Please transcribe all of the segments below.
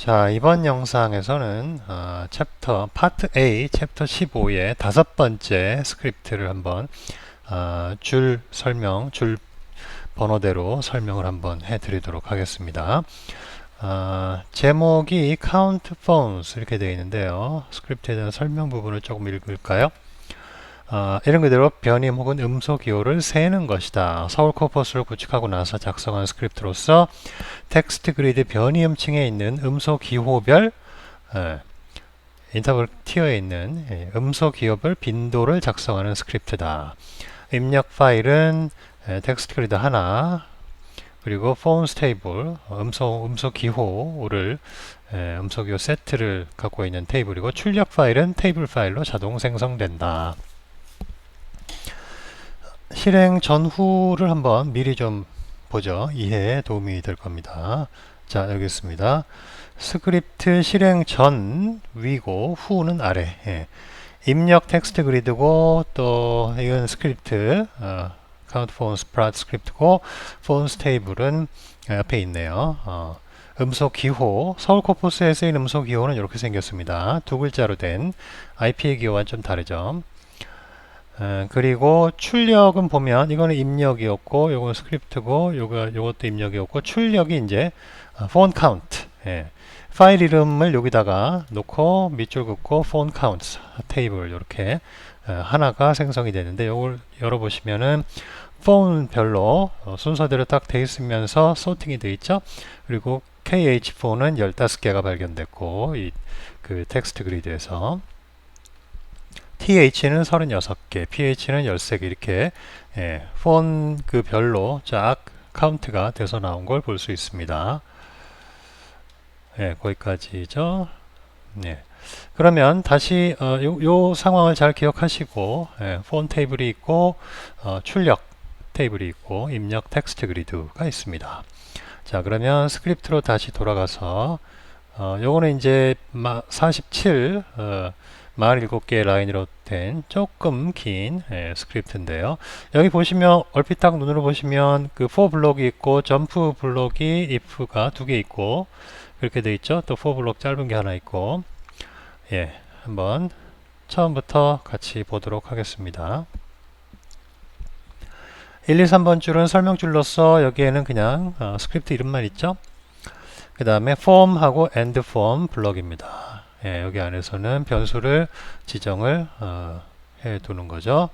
자, 이번 영상에서는 어, 챕터 파트 A, 챕터 15의 다섯 번째 스크립트를 한번 어, 줄 설명, 줄 번호대로 설명을 한번 해드리도록 하겠습니다. 어, 제목이 Count Phones 이렇게 되어 있는데요. 스크립트에 대한 설명 부분을 조금 읽을까요? 어, 이런 그대로 변임 혹은 음소 기호를 세는 것이다. 서울 코퍼스를 구축하고 나서 작성한 스크립트로서 텍스트 그리드 변이음층에 있는 음소 기호별 에, 인터벌 티어에 있는 예, 음소 기호별 빈도를 작성하는 스크립트다. 입력 파일은 에, 텍스트 그리드 하나 그리고 폰 스 테이블 음소 음소 기호를 에, 음소 기호 세트를 갖고 있는 테이블이고 출력 파일은 테이블 파일로 자동 생성된다. 실행 전후를 한번 미리 좀 보죠. 이해에 도움이 될 겁니다. 자, 여기 있습니다. 스크립트 실행 전 위고 후는 아래. 예. 입력 텍스트 그리드고 또 이건 스크립트 어, count phones plot 스크립트고 phones 테이블은 옆에 있네요. 어, 음소 기호 서울 코퍼스에 쓰인 음소 기호는 이렇게 생겼습니다. 두 글자로 된 IP의 기호와는 좀 다르죠. 에, 그리고 출력은 보면 이거는 입력이었고 요건 스크립트고 요거 요것도 입력이었고 출력이 이제 폰 카운트 예. 파일 이름을 여기다가 놓고 밑줄 긋고 폰 카운트 테이블 이렇게 하나가 생성이 되는데 요걸 열어보시면은 폰별로 어, 순서대로 딱 돼 있으면서 소팅이 돼 있죠? 그리고 KH4는 15개가 발견됐고 이 그 텍스트 그리드에서 TH는 36개, PH는 13개 이렇게 예, 폰그 별로 쫙 카운트가 돼서 나온 걸 볼 수 있습니다. 예, 거기까지죠. 네. 그러면 다시 어, 요, 요, 상황을 잘 기억하시고 예, 폰 테이블이 있고 어, 출력 테이블이 있고 입력 텍스트 그리드가 있습니다. 자 그러면 스크립트로 다시 돌아가서 어, 요거는 이제 47 어, 47개의 라인으로 된 조금 긴 예, 스크립트인데요. 여기 보시면 얼핏 딱 눈으로 보시면 그 for 블록이 있고 점프 블록이 if가 두 개 있고 그렇게 돼 있죠. 또 for 블록 짧은 게 하나 있고 예, 한번 처음부터 같이 보도록 하겠습니다. 1, 2, 3번 줄은 설명줄로서 여기에는 그냥 어, 스크립트 이름만 있죠. 그 다음에 form하고 end form 블럭입니다. 예, 여기 안에서는 변수를 지정을 어, 해 두는 거죠.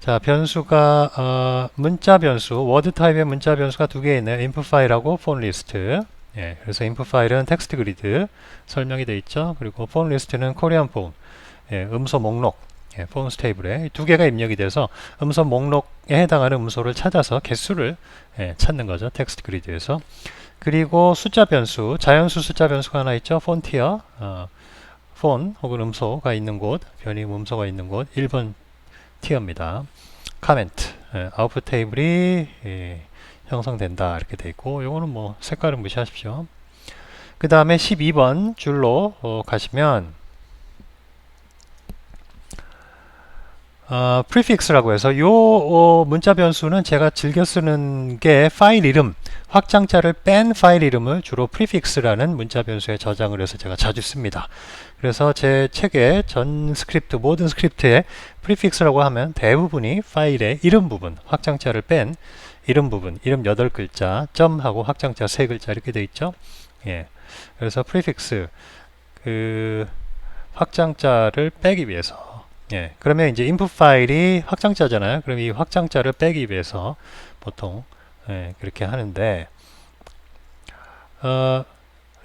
자, 변수가 어, 문자 변수, 워드 타입의 문자 변수가 두 개 있네요. input 파일하고 phone list. 예, 그래서 input 파일은 텍스트 그리드 설명이 되어 있죠. 그리고 phone list는 코리안 폰, 예, 음소 목록, 예, 폰스 테이블에 두 개가 입력이 돼서 음소 목록에 해당하는 음소를 찾아서 개수를 예, 찾는 거죠. 텍스트 그리드에서. 그리고 숫자 변수, 자연수 숫자 변수가 하나 있죠. 폰티어, 어, 폰 혹은 음소가 있는 곳, 변임 음소가 있는 곳 1번 티어입니다. 카멘트, 예, 아웃풋 테이블이 예, 형성된다 이렇게 돼 있고 요거는 뭐 색깔은 무시하십시오. 그 다음에 12번 줄로 어, 가시면 어, prefix라고 해서 요 어, 문자 변수는 제가 즐겨 쓰는 게 파일 이름 확장자를 뺀 파일 이름을 주로 prefix라는 문자 변수에 저장을 해서 제가 자주 씁니다. 그래서 제 책에 전 스크립트 모든 스크립트에 prefix라고 하면 대부분이 파일의 이름 부분 확장자를 뺀 이름 부분 이름 8글자 점하고 확장자 3글자 이렇게 돼 있죠. 예. 그래서 prefix 그 확장자를 빼기 위해서 예, 그러면 이제 input 파일이 확장자잖아요. 그럼 이 확장자를 빼기 위해서 보통 예, 그렇게 하는데 어,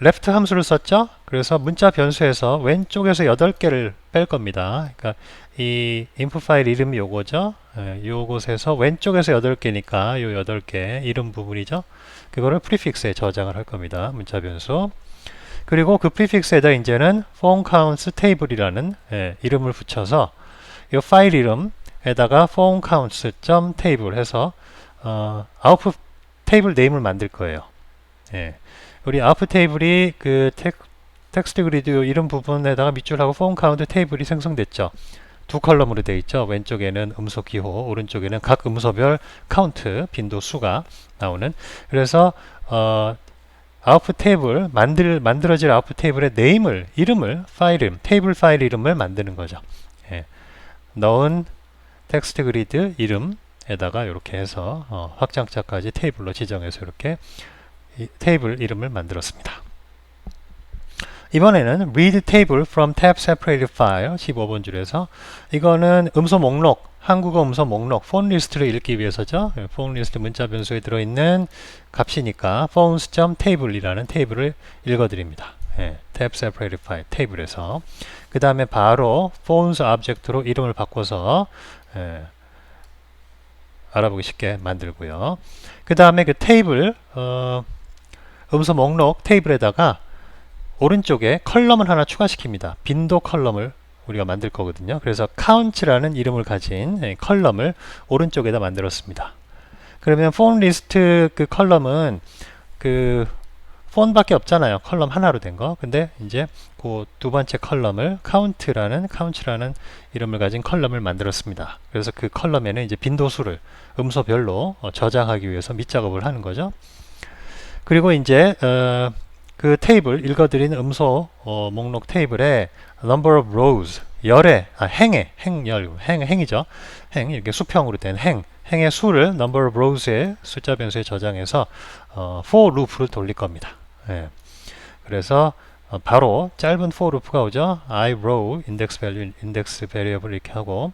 left 함수를 썼죠. 그래서 문자 변수에서 왼쪽에서 8개를 뺄 겁니다. 그러니까 이 input 파일 이름이 요거죠. 예, 요곳에서 왼쪽에서 8개니까 요 8개 이름 부분이죠. 그거를 prefix에 저장을 할 겁니다. 문자 변수. 그리고 그 prefix에다 이제는 phone counts table이라는 예, 이름을 붙여서 이 파일 이름에다가 phone counts table 해서 어, 아웃풋 테이블 네임을 만들 거예요. 예. 우리 아웃풋 테이블이 그 텍, 텍스트 그리드 이름 부분에다가 밑줄하고 phone count 테이블이 생성됐죠. 두 컬럼으로 되어 있죠. 왼쪽에는 음소 기호, 오른쪽에는 각 음소별 카운트, 빈도 수가 나오는. 그래서 어, 아웃풋 테이블 만들 만들어질 아웃풋 테이블의 네임을 이름을 파일 이름 테이블 파일 이름을 만드는 거죠. 예. 넣은 텍스트 그리드 이름에다가 이렇게 해서 어, 확장자까지 테이블로 지정해서 이렇게 이 테이블 이름을 만들었습니다. 이번에는 read table from tab separated file 15번 줄에서 이거는 음소 목록 한국어 음소 목록 폰 리스트를 읽기 위해서죠. 폰 리스트 문자 변수에 들어있는 값이니까 phones.table이라는 테이블을 읽어드립니다. 예, tab separated file 테이블에서 그 다음에 바로 phones object로 이름을 바꿔서 예, 알아보기 쉽게 만들고요. 그 다음에 그 테이블 어, 음소 목록 테이블에다가 오른쪽에 컬럼을 하나 추가시킵니다. 빈도 컬럼을 우리가 만들 거거든요. 그래서 count라는 이름을 가진 예, 컬럼을 오른쪽에다 만들었습니다. 그러면 폰 리스트 그 컬럼은 그 폰밖에 없잖아요. 컬럼 하나로 된 거. 근데 이제 그 두 번째 컬럼을 count라는 count라는 이름을 가진 컬럼을 만들었습니다. 그래서 그 컬럼에는 이제 빈도수를 음소별로 어, 저장하기 위해서 밑작업을 하는 거죠. 그리고 이제 어, 그 테이블 읽어드리는 음소 어, 목록 테이블에 number of rows 열의 아, 행의 행열 행 행이죠 행 이렇게 수평으로 된 행 행의 수를 number of rows의 숫자 변수에 저장해서 어, for loop를 돌릴 겁니다. 예. 그래서 어, 바로 짧은 for loop가 오죠. i row index value index variable 이렇게 하고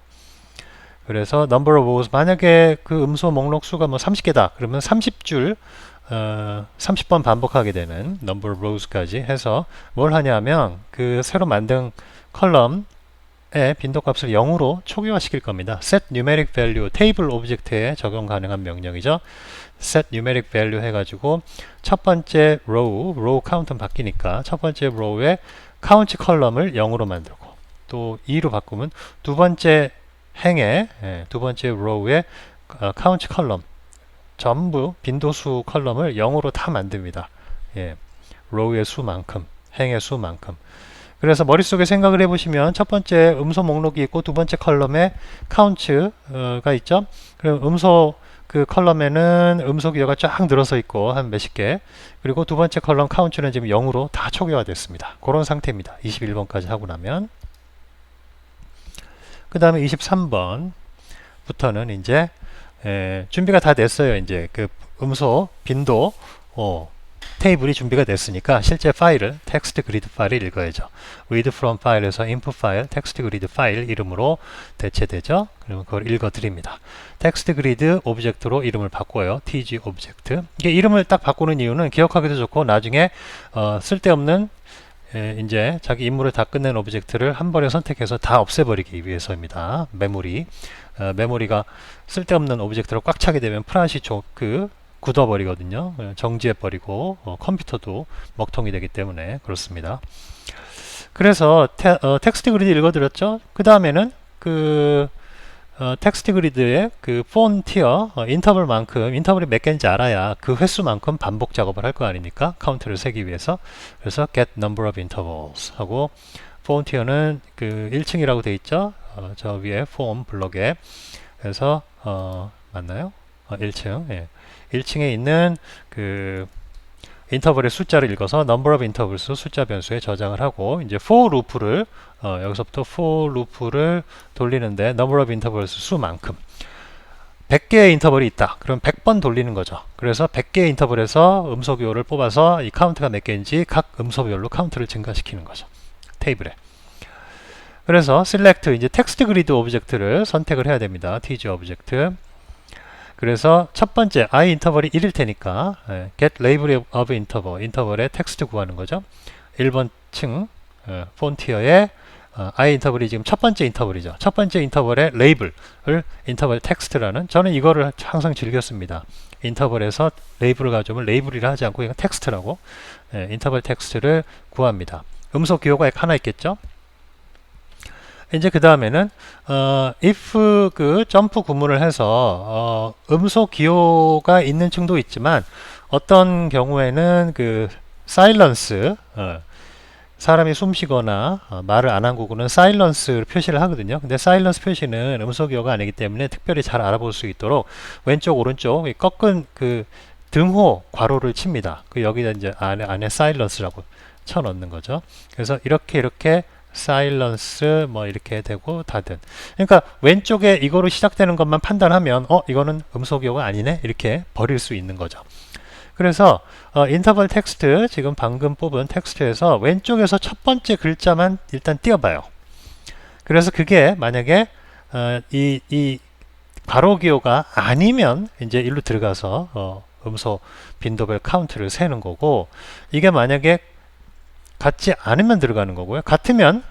그래서 number of rows 만약에 그 음소 목록 수가 뭐 30개다 그러면 30줄 어, 30번 반복하게 되는 number rows까지 해서 뭘 하냐면 그 새로 만든 컬럼의 빈도값을 0으로 초기화 시킬 겁니다. set numeric value 테이블 오브젝트에 적용 가능한 명령이죠. set numeric value 해가지고 첫 번째 row, row count는 바뀌니까 첫 번째 row의 count 컬럼을 0으로 만들고 또 2로 바꾸면 두 번째 행의 예, 두 번째 row의 어, count 컬럼 전부 빈도수 컬럼을 0으로 다 만듭니다. 예, row의 수만큼, 행의 수만큼. 그래서 머릿속에 생각을 해보시면 첫 번째 음소 목록이 있고 두 번째 컬럼에 count가 있죠. 그럼 음소 그 컬럼에는 음소 기호가 쫙 늘어서 있고 한 몇십 개 그리고 두 번째 컬럼 count는 지금 0으로 다 초기화 됐습니다. 그런 상태입니다. 21번까지 하고 나면 그 다음에 23번부터는 이제 에, 준비가 다 됐어요. 이제 그 음소 빈도 어, 테이블이 준비가 됐으니까 실제 파일을 텍스트 그리드 파일을 읽어야죠. read from 파일에서 input 파일 텍스트 그리드 파일 이름으로 대체되죠. 그러면 그걸 읽어 드립니다. 텍스트 그리드 오브젝트로 이름을 바꿔요. tg 오브젝트. 이게 이름을 딱 바꾸는 이유는 기억하기도 좋고 나중에 어, 쓸데없는 에, 이제 자기 임무를 다 끝낸 오브젝트를 한 번에 선택해서 다 없애버리기 위해서입니다. 메모리. 어, 메모리가 쓸데없는 오브젝트로 꽉 차게 되면 프라시 그 굳어버리거든요. 어, 정지해버리고 어, 컴퓨터도 먹통이 되기 때문에 그렇습니다. 그래서 테, 어, 텍스트 그리드 읽어드렸죠. 그 다음에는 그 어, 텍스트 그리드의 그 폰 티어 어, 인터벌만큼 인터벌이 몇 개인지 알아야 그 횟수만큼 반복 작업을 할 거 아닙니까? 카운트를 세기 위해서. 그래서 get number of intervals 하고 폰 티어는 그 1층이라고 돼 있죠. 어, 저 위에 폼 블럭에 그래서 어, 맞나요? 어, 1층. 예. 1층에 있는 그 인터벌의 숫자를 읽어서 number of intervals 숫자 변수에 저장을 하고 이제 for loop를 어, 여기서부터 for loop를 돌리는데 number of intervals 수만큼 100개의 인터벌이 있다. 그럼 100번 돌리는 거죠. 그래서 100개의 인터벌에서 음소 기호를 뽑아서 이 카운트가 몇 개인지 각 음소별로 카운트를 증가시키는 거죠. 테이블에. 그래서 select 이제 텍스트 그리드 오브젝트를 선택을 해야 됩니다. tg 오브젝트. 그래서 첫 번째 i 인터벌이 1일 테니까 예, get label of interval 인터벌의 텍스트 구하는 거죠. 1번 층 예, 폰티어의 어, i 인터벌이 지금 첫 번째 인터벌이죠. 첫 번째 인터벌의 레이블을 인터벌 텍스트라는 저는 이거를 항상 즐겼습니다. 인터벌에서 레이블을 가져오면 레이블이라 하지 않고 그냥 텍스트라고 예, 인터벌 텍스트를 구합니다. 음소 기호가 하나 있겠죠. 이제 그 다음에는 어, if 그 점프 구문을 해서 어, 음소 기호가 있는 층도 있지만 어떤 경우에는 그 사일런스 어, 사람이 숨 쉬거나 어, 말을 안한 구구는 사일런스 표시를 하거든요. 근데 사일런스 표시는 음소 기호가 아니기 때문에 특별히 잘 알아볼 수 있도록 왼쪽 오른쪽 꺾은 그 등호 괄호를 칩니다. 그 여기다 이제 안에 안에 silence라고 쳐 넣는 거죠. 그래서 이렇게 이렇게 silence 뭐 이렇게 되고 닫은. 그러니까 왼쪽에 이거로 시작되는 것만 판단하면 어 이거는 음소기호가 아니네 이렇게 버릴 수 있는 거죠. 그래서 어, 인터벌 텍스트 지금 방금 뽑은 텍스트에서 왼쪽에서 첫 번째 글자만 일단 띄워봐요. 그래서 그게 만약에 어, 이, 이 괄호 기호가 아니면 이제 일로 들어가서 어, 음소 빈도별 카운트를 세는 거고 이게 만약에 같지 않으면 들어가는 거고요. 같으면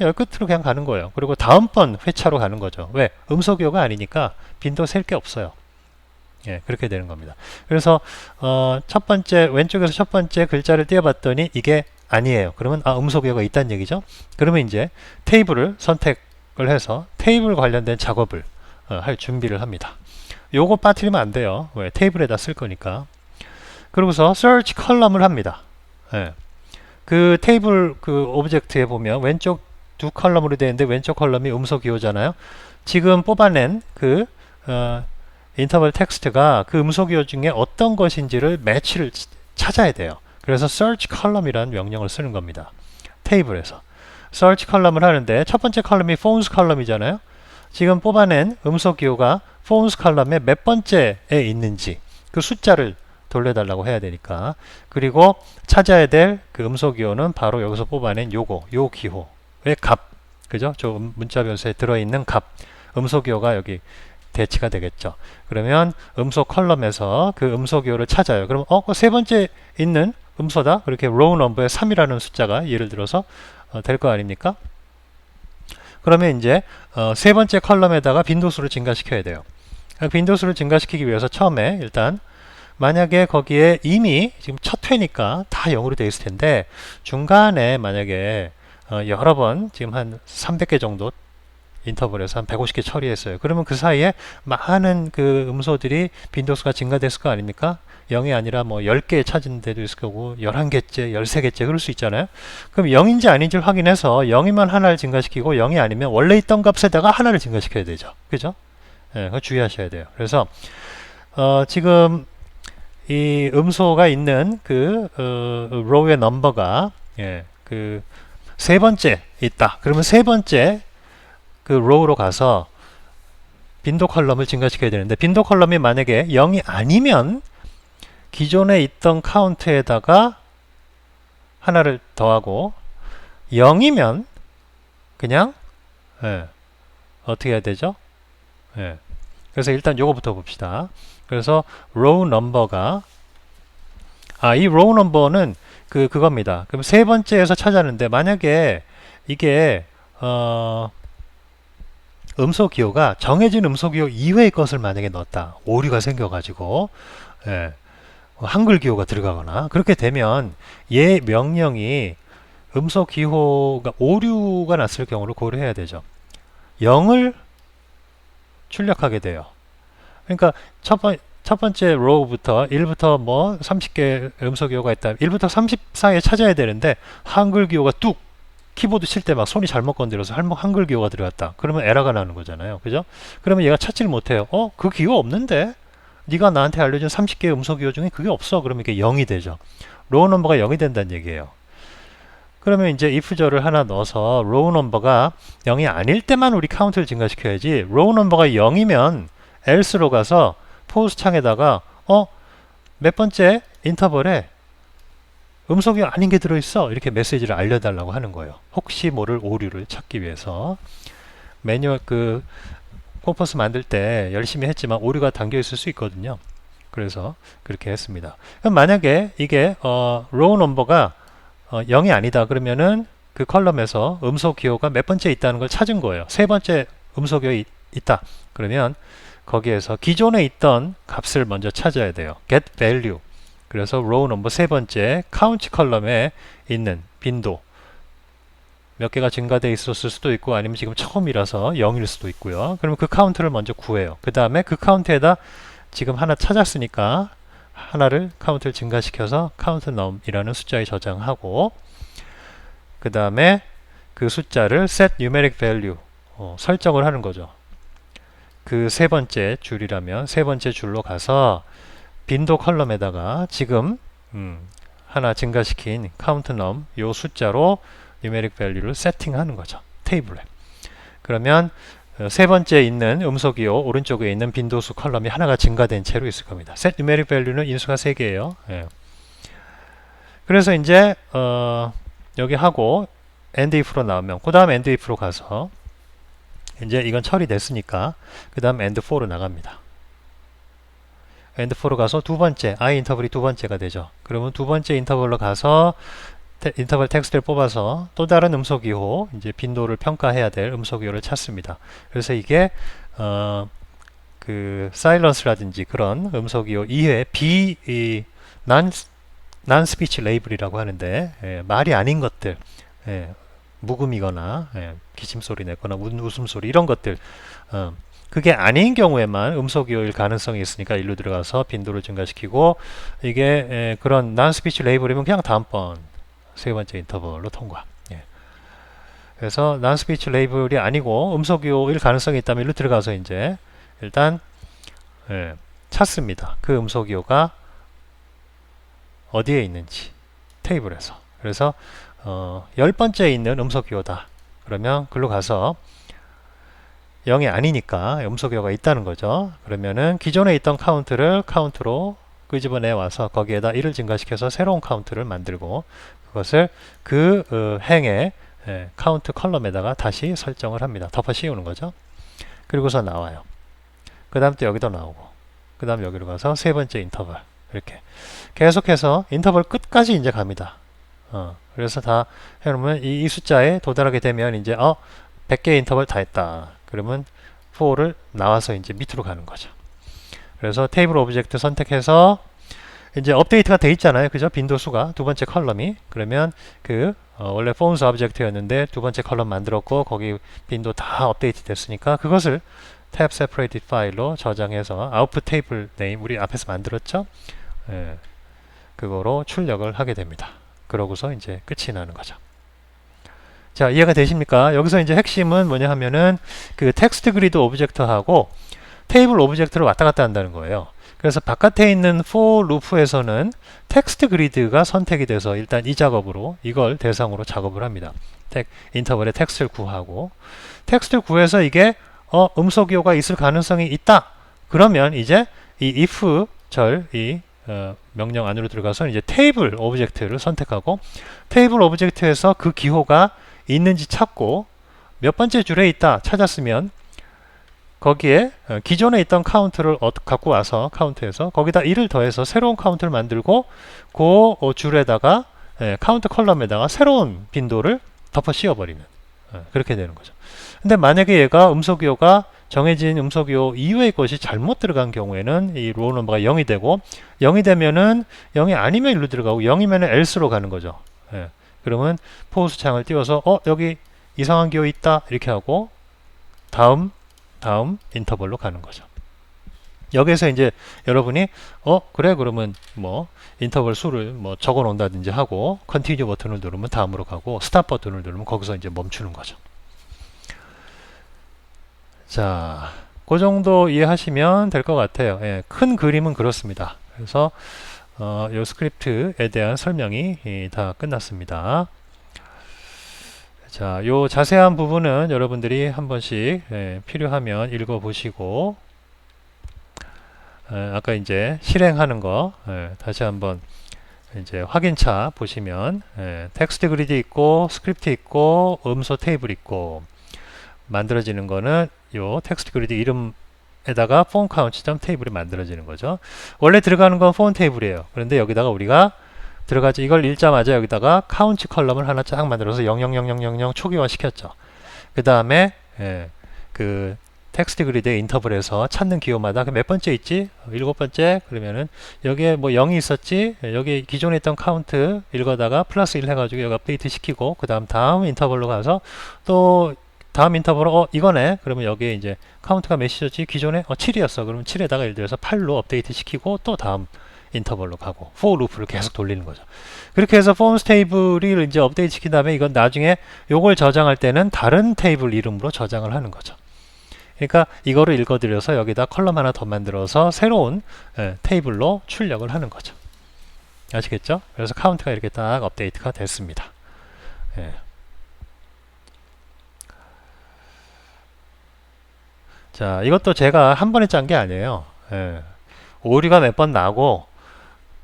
여기 끝으로 그냥 가는 거예요. 그리고 다음번 회차로 가는 거죠. 왜? 음소 기호가 아니니까 빈도 셀 게 없어요. 예, 그렇게 되는 겁니다. 그래서 어, 첫 번째 왼쪽에서 첫 번째 글자를 띄워봤더니 이게 아니에요. 그러면 아 음소 기호가 있다는 얘기죠. 그러면 이제 테이블을 선택을 해서 테이블 관련된 작업을 어, 할 준비를 합니다. 요거 빠뜨리면 안 돼요. 왜? 테이블에다 쓸 거니까. 그러고서 search 컬럼을 합니다. 예. 그 테이블 그 오브젝트에 보면 왼쪽 두 컬럼으로 되어 있는데 왼쪽 컬럼이 음소 기호잖아요. 지금 뽑아낸 그 어, 인터벌 텍스트가 그 음소 기호 중에 어떤 것인지를 매치를 찾아야 돼요. 그래서 search column이라는 명령을 쓰는 겁니다. 테이블에서 search 컬럼을 하는데 첫 번째 컬럼이 phones 컬럼이잖아요. 지금 뽑아낸 음소 기호가 phones 컬럼의 몇 번째에 있는지 그 숫자를 돌려달라고 해야 되니까 그리고 찾아야 될 그 음소 기호는 바로 여기서 뽑아낸 요거 요 기호의 값 그죠? 저 음- 문자 변수에 들어있는 값 음소 기호가 여기 대치가 되겠죠. 그러면 음소 컬럼에서 그 음소 기호를 찾아요. 그럼 어, 그 세 번째 있는 음소다. 그렇게 row number에 3이라는 숫자가 예를 들어서 어, 될거 아닙니까? 그러면 이제 어, 세 번째 컬럼에다가 빈도수를 증가시켜야 돼요. 그 빈도수를 증가시키기 위해서 처음에 일단 만약에 거기에 이미 지금 첫 회니까 다 0으로 되어 있을 텐데 중간에 만약에 어, 여러 번 지금 한 300개 정도 인터벌에서 한 150개 처리했어요. 그러면 그 사이에 많은 그 음소들이 빈도수가 증가됐을 거 아닙니까? 0이 아니라 뭐 10개 찾은 데도 있을 거고 11개째, 13개째 그럴 수 있잖아요. 그럼 0인지 아닌지를 확인해서 0이면 하나를 증가시키고 0이 아니면 원래 있던 값에다가 하나를 증가시켜야 되죠. 그죠? 예, 그거 주의하셔야 돼요. 그래서 어, 지금 이 음소가 있는 그 어, row의 넘버가 예, 그 세 번째 있다. 그러면 세 번째 그 row로 가서 빈도 컬럼을 증가시켜야 되는데 빈도 컬럼이 만약에 0이 아니면 기존에 있던 카운트에다가 하나를 더하고 0이면 그냥 예, 어떻게 해야 되죠? 예. 그래서 일단 요거부터 봅시다. 그래서 row number가 아, 이 row number는 그 그겁니다. 그럼 세 번째에서 찾았는데 만약에 이게 어 음소 기호가 정해진 음소 기호 이외의 것을 만약에 넣었다. 오류가 생겨 가지고 예, 한글 기호가 들어가거나 그렇게 되면 얘 명령이 음소 기호가 오류가 났을 경우를 고려해야 되죠. 0을 출력하게 돼요. 그러니까 첫, 번, 첫 번째 로우부터 1부터 뭐 30개 음소 기호가 있다. 1부터 30 사이에 찾아야 되는데 한글 기호가 뚝 키보드 칠 때 막 손이 잘못 건드려서 한글 한글 기호가 들어갔다. 그러면 에러가 나는 거잖아요. 그죠? 그러면 얘가 찾지를 못해요. 어? 그 기호 없는데? 네가 나한테 알려준 30개 음소 기호 중에 그게 없어. 그러면 이게 0이 되죠. 로우 넘버가 0이 된다는 얘기예요. 그러면 이제 if절을 하나 넣어서 로우 넘버가 0이 아닐 때만 우리 카운트를 증가시켜야지 로우 넘버가 0이면 else로 가서 포스 창에다가 어? 몇 번째 인터벌에 음성이 아닌 게 들어있어 이렇게 메시지를 알려달라고 하는 거예요. 혹시 모를 오류를 찾기 위해서 매뉴얼 그 코퍼스 만들 때 열심히 했지만 오류가 담겨 있을 수 있거든요. 그래서 그렇게 했습니다. 그럼 만약에 이게 어, 로우 넘버가 어, 0이 아니다 그러면은 그 컬럼에서 음소 기호가 몇 번째 있다는 걸 찾은 거예요. 세 번째 음소 기호 이 있다. 그러면 거기에서 기존에 있던 값을 먼저 찾아야 돼요. get value. 그래서 row 넘버 세 번째 count 컬럼에 있는 빈도 몇 개가 증가돼 있었을 수도 있고 아니면 지금 처음이라서 0일 수도 있고요. 그러면 그 카운트를 먼저 구해요. 그 다음에 그 카운트에다 지금 하나 찾았으니까 하나를 카운트를 증가시켜서 카운트 넘이라는 숫자에 저장하고 그 다음에 그 숫자를 set numeric value 어, 설정을 하는 거죠. 그 세 번째 줄이라면 세 번째 줄로 가서 빈도 컬럼에다가 지금 음, 하나 증가시킨 카운트 넘 요 숫자로 numeric value를 세팅하는 거죠. 테이블에. 그러면 어, 세 번째 있는 음속이요 오른쪽에 있는 빈도수 컬럼이 하나가 증가된 채로 있을 겁니다. set numeric value는 인수가 세 개예요. 예. 그래서 이제 어, 여기 하고 end if로 나오면 그 다음 end if로 가서 이제 이건 처리됐으니까 그 다음 end for로 나갑니다. end for로 가서 두 번째 i 인터벌이 두 번째가 되죠. 그러면 두 번째 인터벌로 가서 테, 인터벌 텍스트를 뽑아서 또 다른 음속이호 이제 빈도를 평가해야 될 음속이호를 찾습니다. 그래서 이게 어, 그 사일런스라든지 그런 음속이호 이외에 비 이, 난, 난 스피치 레이블이라고 하는데 예, 말이 아닌 것들 예, 묵음이거나 예, 기침소리 내거나 운- 웃음소리 이런 것들 어, 그게 아닌 경우에만 음속이호일 가능성이 있으니까 일로 들어가서 빈도를 증가시키고 이게 에, 그런 난 스피치 레이블이면 그냥 다음번 세 번째 인터벌로 통과. 예. 그래서 난 스피치 레이블이 아니고 음속이호일 가능성이 있다면 일로 들어가서 이제 일단 예, 찾습니다. 그 음속이호가 어디에 있는지 테이블에서. 그래서 어, 열 번째 있는 음속이호다. 그러면 글로 가서 0이 아니니까 음속이호가 있다는 거죠. 그러면은 기존에 있던 카운트를 카운트로 끄집어내 와서 거기에다 1을 증가시켜서 새로운 카운트를 만들고 그것을 그 어, 행의 예, 카운트 컬럼에다가 다시 설정을 합니다. 덮어 씌우는 거죠. 그리고서 나와요. 그 다음 또 여기도 나오고 그 다음 여기로 가서 세 번째 인터벌 이렇게 계속해서 인터벌 끝까지 이제 갑니다. 어, 그래서 다 해놓으면 이, 이 숫자에 도달하게 되면 이제 어 100개 인터벌 다 했다. 그러면 4를 나와서 이제 밑으로 가는 거죠. 그래서 테이블 오브젝트 선택해서 이제 업데이트가 돼 있잖아요. 그죠? 빈도수가 두 번째 컬럼이 그러면 그 어, 원래 forms 오브젝트였는데 두 번째 컬럼 만들었고 거기 빈도 다 업데이트 됐으니까 그것을 tab separated 파일로 저장해서 output table name 우리 앞에서 만들었죠? 예, 그거로 출력을 하게 됩니다. 그러고서 이제 끝이 나는 거죠. 자, 이해가 되십니까? 여기서 이제 핵심은 뭐냐 하면은 그 텍스트 그리드 오브젝트하고 테이블 오브젝트를 왔다 갔다 한다는 거예요. 그래서 바깥에 있는 for 루프에서는 텍스트 그리드가 선택이 돼서 일단 이 작업으로 이걸 대상으로 작업을 합니다. 텍, 인터벌에 텍스트를 구하고 텍스트를 구해서 이게 어, 음속이호가 있을 가능성이 있다. 그러면 이제 이 if 절 이 어, 명령 안으로 들어가서 이제 테이블 오브젝트를 선택하고 테이블 오브젝트에서 그 기호가 있는지 찾고 몇 번째 줄에 있다 찾았으면 거기에 어, 기존에 있던 카운트를 어, 갖고 와서 카운트에서 거기다 1을 더해서 새로운 카운트를 만들고 그 어, 줄에다가 예, 카운트 컬럼에다가 새로운 빈도를 덮어 씌워버리는 어, 그렇게 되는 거죠. 근데 만약에 얘가 음속이호가 정해진 음속이호 이외의 것이 잘못 들어간 경우에는 이 로우 넘버가 0이 되고 0이 되면은 0이 아니면 일로 들어가고 0이면 else로 가는 거죠. 예. 그러면 포스 창을 띄워서 어 여기 이상한 기호 있다 이렇게 하고 다음 다음 인터벌로 가는 거죠. 여기서 이제 여러분이 어 그래 그러면 뭐 인터벌 수를 뭐 적어 놓는다든지 하고 컨티뉴 버튼을 누르면 다음으로 가고 스탑 버튼을 누르면 거기서 이제 멈추는 거죠. 자, 그 정도 이해하시면 될 것 같아요. 예, 큰 그림은 그렇습니다. 그래서 어, 이 스크립트에 대한 설명이 예, 다 끝났습니다. 자, 요 자세한 부분은 여러분들이 한 번씩 예, 필요하면 읽어보시고 예, 아까 이제 실행하는 거 예, 다시 한번 이제 확인차 보시면 예, 텍스트 그리드 있고 스크립트 있고 음소 테이블 있고 만들어지는 거는 요 텍스트 그리드 이름에다가 폰 카운트 테이블이 만들어지는 거죠. 원래 들어가는 건 폰 테이블이에요. 그런데 여기다가 우리가 들어가지 이걸 읽자마자 여기다가 카운트 컬럼을 하나 쫙 만들어서 0000000 초기화 시켰죠. 그 다음에 예, 그 텍스트 그리드의 인터벌에서 찾는 기호마다 그 몇 번째 있지? 어, 일곱 번째 그러면은 여기에 뭐 0이 있었지? 예, 여기 기존에 있던 카운트 읽어다가 플러스 1 해가지고 여기 업데이트 시키고 그 다음 다음 인터벌로 가서 또 다음 인터벌로 어 이거네 그러면 여기에 이제 카운트가 몇이었지 기존에 어 7이었어 그러면 7에다가 예를 들어서 8로 업데이트 시키고 또 다음 인터벌로 가고 for 루프를 계속 돌리는 거죠 그렇게 해서 forms 테이블을 이제 업데이트 시킨 다음에 이건 나중에 요걸 저장할 때는 다른 테이블 이름으로 저장을 하는 거죠 그러니까 이거를 읽어드려서 여기다 컬럼 하나 더 만들어서 새로운 예, 테이블로 출력을 하는 거죠. 아시겠죠? 그래서 카운트가 이렇게 딱 업데이트가 됐습니다. 예. 자, 이것도 제가 한 번에 짠 게 아니에요. 예. 오류가 몇 번 나고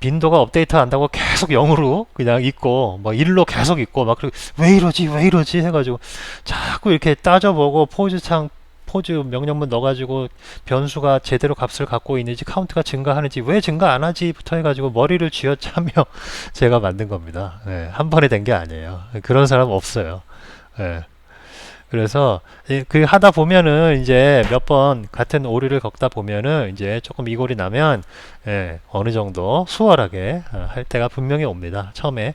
빈도가 업데이트 한다고 계속 0으로 그냥 있고 뭐 1로 계속 있고 막 그리고 왜 이러지 왜 이러지 해가지고 자꾸 이렇게 따져보고 포즈창 포즈 명령문 넣어가지고 변수가 제대로 값을 갖고 있는지 카운트가 증가하는지 왜 증가 안 하지부터 해가지고 머리를 쥐어짜며 제가 만든 겁니다. 예, 한 번에 된 게 아니에요. 그런 사람 없어요. 예. 그래서 이- 그 하다 보면은 이제 몇 번 같은 오류를 겪다 보면은 이제 조금 이골이 나면 예, 어느 정도 수월하게 어, 할 때가 분명히 옵니다. 처음에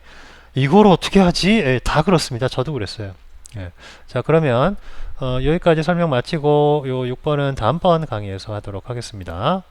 이걸 어떻게 하지? 예, 다 그렇습니다. 저도 그랬어요. 예. 자 그러면 어, 여기까지 설명 마치고 요 6번은 다음번 강의에서 하도록 하겠습니다.